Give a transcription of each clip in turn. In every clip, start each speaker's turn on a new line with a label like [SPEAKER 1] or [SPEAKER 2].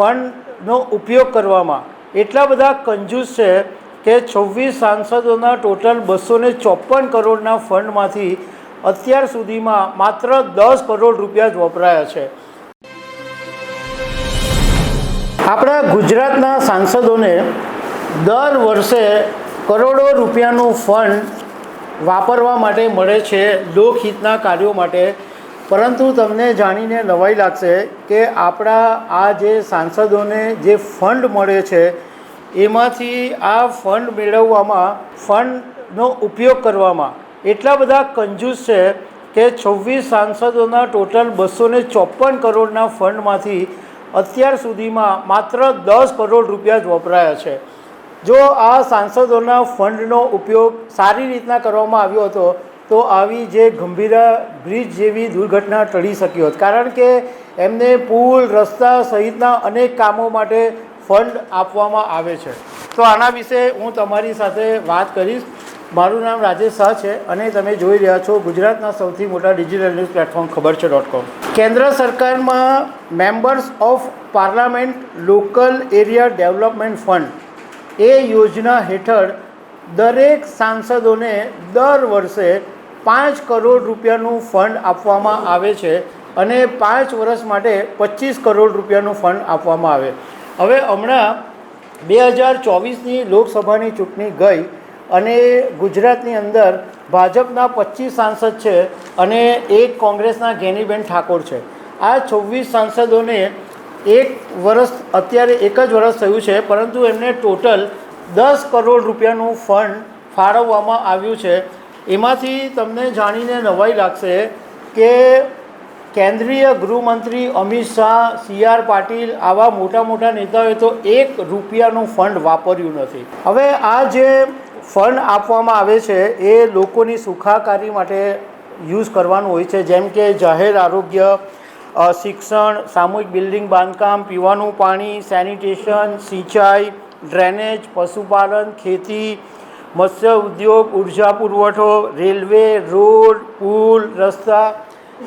[SPEAKER 1] ફંડનો ઉપયોગ કરવામાં. એટલા બધા કંજૂસ છે કે છવ્વીસ સાંસદોના ટોટલ બસો ને ચોપન કરોડના ફંડમાંથી અત્યાર સુધીમાં માત્ર દસ કરોડ રૂપિયા જ વપરાયા છે. આપણા ગુજરાતના સાંસદોને દર વર્ષે કરોડો રૂપિયાનું ફંડ વાપરવા માટે મળે છે. લોકહિતના કાર્યો માટે પરંતુ તમને જાણીને નવાઈ લાગશે કે આપણા આ જે સાંસદોને જે ફંડ મળે છે, એમાંથી આ ફંડ મેળવવામાં, ફંડનો ઉપયોગ કરવામાં એટલા બધા કંજૂસ છે કે છવ્વીસ સાંસદોના ટોટલ બસો ને ચોપન કરોડના ફંડમાંથી અત્યાર સુધીમાં માત્ર દસ કરોડ રૂપિયા જ વપરાયા છે. જો આ સાંસદોના ફંડનો ઉપયોગ સારી રીતના કરવામાં આવ્યો હતો તો આવી જે ગંભીરા બ્રિજ જેવી દુર્ઘટના ટળી શકી હોત. કારણ કે એમને પુલ, રસ્તા સહિતના અનેક કામો માટે ફંડ આપવામાં આવે છે. તો આના વિશે હું તમારી સાથે વાત કરીશ. મારું નામ રાજેશ શાહ છે અને તમે જોઈ રહ્યા છો ગુજરાતના સૌથી મોટા ડિજિટલ ન્યૂઝ પ્લેટફોર્મ ખબર છે ડોટ કોમ. કેન્દ્ર સરકારમાં members of parliament local area development fund એ યોજના હેઠળ દરેક સાંસદોને દર વર્ષે પાંચ કરોડ રૂપિયાનું ફંડ આપવામાં આવે છે અને પાંચ વર્ષ માટે પચીસ કરોડ રૂપિયાનું ફંડ આપવામાં આવે. હવે હમણાં બે હજાર ચોવીસની લોકસભાની ચૂંટણી ગઈ અને ગુજરાતની અંદર ભાજપના પચીસ સાંસદ છે અને એક કોંગ્રેસના ગેનીબેન ઠાકોર છે. આ છવ્વીસ સાંસદોને એક વર્ષ, અત્યારે એક જ વર્ષ થયું છે, પરંતુ એમને ટોટલ દસ કરોડ રૂપિયાનું ફંડ ફાળવવામાં આવ્યું છે. એમાંથી તમને જાણીને નવાઈ લાગશે કે કેન્દ્રીય ગૃહમંત્રી અમિત શાહ, સી આર પાટીલ આવા મોટા મોટા નેતાઓએ તો એક રૂપિયાનું ફંડ વાપર્યું નથી. હવે આ જે ફંડ આપવામાં આવે છે એ લોકોની સુખાકારી માટે યુઝ કરવાનું હોય છે. જેમ કે જાહેર આરોગ્ય શિક્ષણ, સામૂહિક બિલ્ડિંગ, બાંધકામ, પીવાનું પાણી, સેનિટેશન, સિંચાઈ, ડ્રેનેજ, પશુપાલન, ખેતી મત્સ્ય ઉદ્યોગ, ઊર્જા પુરવઠો, રેલવે, રોડ, પુલ, રસ્તા,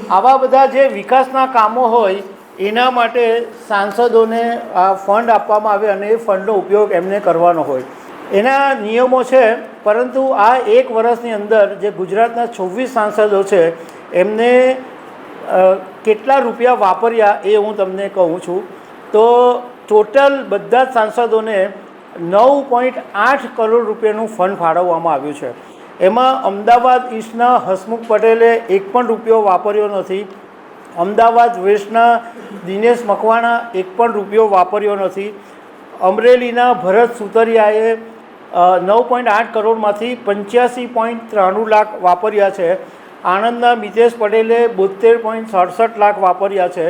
[SPEAKER 1] આવા બધા જે વિકાસના કામો હોય, એના માટે સાંસદોને આ ફંડ આપવામાં આવે અને એ ફંડનો ઉપયોગ એમને કરવાનો હોય. એના નિયમો છે, પરંતુ આ એક વર્ષની અંદર જે ગુજરાતના છવ્વીસ સાંસદો છે, એમને કેટલા રૂપિયા વાપર્યા એ હું તમને કહું છું. તો ટોટલ બધા જ સાંસદોને નવ પોઈન્ટ આઠ કરોડ રૂપિયાનું ફંડ ફાળવવામાં આવ્યું છે. એમાં અમદાવાદ ઈસ્ટના હસમુખ પટેલે એક પણ રૂપિયો વાપર્યો નથી. અમદાવાદ વેસ્ટના દિનેશ મકવાણા એક પણ રૂપિયો વાપર્યો નથી. અમરેલીના ભરત સુતરિયાએ નવ પોઈન્ટ આઠ કરોડમાંથી પંચ્યાસી પોઈન્ટ ત્રાણું લાખ વાપર્યા છે. આણંદના મિતેશ પટેલે બોતેર પોઈન્ટ સડસઠ લાખ વાપર્યા છે.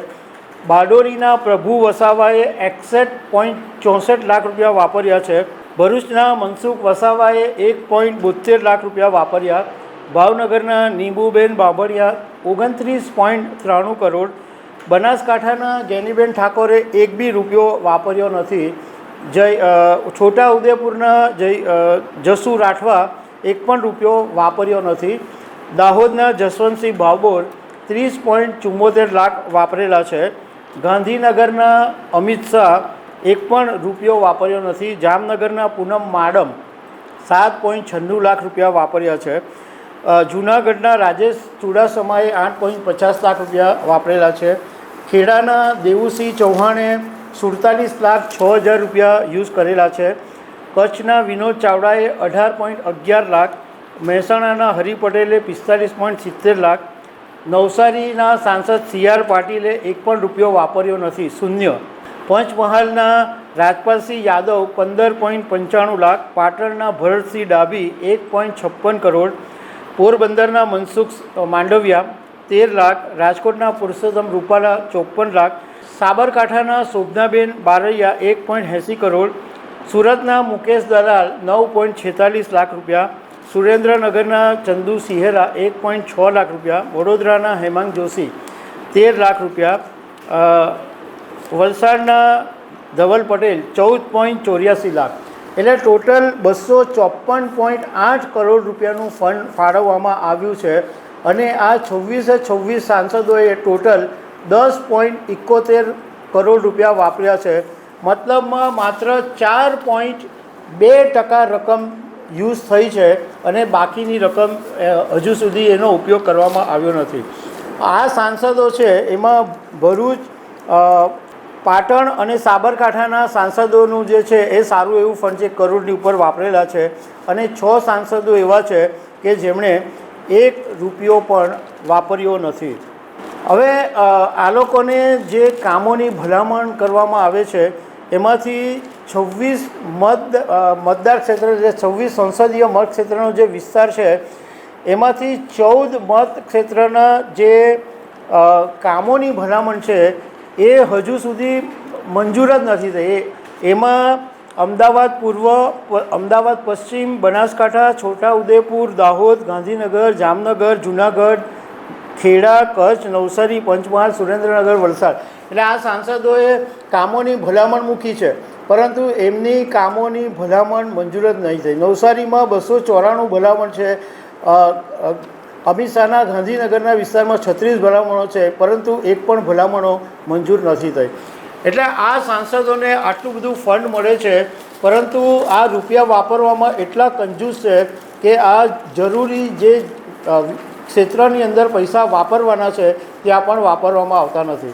[SPEAKER 1] બારડોલીના પ્રભુ વસાવાએ એકસઠ પોઈન્ટ ચોસઠ લાખ રૂપિયા વાપર્યા છે. ભરૂચના મનસુખ વસાવાએ એક પોઈન્ટ બોતેર લાખ રૂપિયા વાપર્યા. ભાવનગરના નીંબુબેન બાબરિયા ઓગણત્રીસ પોઈન્ટ ત્રાણું કરોડ. બનાસકાંઠાના જેનીબેન ઠાકોરે એક બી રૂપિયો વાપર્યો નથી. જય છોટા ઉદેપુરના જય જસુ રાઠવા એક પણ રૂપિયો વાપર્યો નથી. દાહોદના જસવંતસિંહ ભાવબોર ત્રીસ પોઈન્ટ ચુમ્મોતેર લાખ વાપરેલા છે. ગાંધીનગરના અમિત શાહ એક પણ રૂપિયો વાપર્યો નથી. જામનગરના પૂનમ માડમ સાત પોઈન્ટ છન્નું લાખ રૂપિયા વાપર્યા છે. જૂનાગઢના રાજેશ ચુડાસમાએ આઠ પોઈન્ટ પચાસ લાખ રૂપિયા વાપરેલા છે. ખેડાના દેવુસિંહ ચૌહાણે સુડતાલીસ લાખ છ હજાર રૂપિયા યુઝ કરેલા છે. કચ્છના વિનોદ ચાવડાએ અઢાર પોઈન્ટ અગિયાર લાખ, મહેસાણાના હરિ પટેલે પિસ્તાલીસ પોઈન્ટ સિત્તેર લાખ નવસારીના સાંસદ સી આર પાટીલે એક પણ રૂપિયો વાપર્યો નથી, શૂન્ય. પંચમહાલના રાજપાલસિંહ યાદવ પંદર પોઈન્ટ પંચાણું લાખ, પાટણના ભરતસિંહ ડાભી એક પોઈન્ટ છપ્પન કરોડ, પોરબંદરના મનસુખ માંડવિયા તેર લાખ, રાજકોટના પુરુષોત્તમ રૂપાલા ચોપન લાખ, સાબરકાંઠાના શોભનાબેન બારૈયા એક પોઈન્ટ એંસી કરોડ, સુરતના મુકેશ દલાલ નવ પોઈન્ટ છેતાલીસ લાખ રૂપિયા સુરેન્દ્રનગરના ચંદુ સિહેરા એક પોઈન્ટ છ લાખ રૂપિયા, વડોદરાના હેમાંગ જોશી તેર લાખ રૂપિયા વલસાડના ધવલ પટેલ ચૌદ પોઈન્ટ ચોર્યાસી લાખ. એટલે ટોટલ બસો ચોપન પોઈન્ટ આઠ કરોડ રૂપિયાનું ફંડ ફાળવવામાં આવ્યું છે અને આ છવ્વીસે છવ્વીસ સાંસદોએ ટોટલ દસ પોઈન્ટ ઇકોતેર કરોડ રૂપિયા વાપર્યા છે. મતલબમાં માત્ર ચાર પોઈન્ટ બે ટકા રકમ યુઝ થઈ છે અને બાકીની રકમ હજુ સુધી એનો ઉપયોગ કરવામાં આવ્યો નથી. આ સાંસદો છે, એમાં ભરૂચ પાટણ અને સાબરકાંઠાના સાંસદોનું જે છે, એ સારું એવું ફંડ છે કરોડની ઉપર વાપરેલા છે. અને છ સાંસદો એવા છે કે જેમણે એક રૂપિયો પણ વાપર્યો નથી. હવે આ લોકોને જે કામોની ભલામણ કરવામાં આવે છે એમાંથી છવ્વીસ મત મતદાર ક્ષેત્ર જે છવ્વીસ સંસદીય મત ક્ષેત્રનો જે વિસ્તાર છે, એમાંથી ચૌદ મત ક્ષેત્રના જે કામોની ભલામણ છે, એ હજુ સુધી મંજૂર જ નથી થઈ. એમાં અમદાવાદ પૂર્વ અમદાવાદ પશ્ચિમ, બનાસકાંઠા, છોટાઉદેપુર, દાહોદ, ગાંધીનગર, જામનગર, જુનાગઢ, ખેડા, કચ્છ, નવસારી, પંચમહાલ, સુરેન્દ્રનગર, વલસાડ. એટલે આ સાંસદોએ કામોની ભલામણ મૂકી છે. પરંતુ એમની કામોની ભલામણ મંજૂર જ નહીં થઈ. નવસારીમાં બસો ચોરાણું ભલામણ છે. અમિત શાહના ગાંધીનગરના વિસ્તારમાં છત્રીસ ભલામણો છે, પરંતુ એક પણ ભલામણો મંજૂર નથી થઈ. એટલે આ સાંસદોને આટલું બધું ફંડ મળે છે, પરંતુ આ રૂપિયા વાપરવામાં એટલા કંજૂસ છે કે આ જરૂરી જે ક્ષેત્રની અંદર પૈસા વાપરવાના છે, ત્યાં પણ વાપરવામાં આવતા નથી.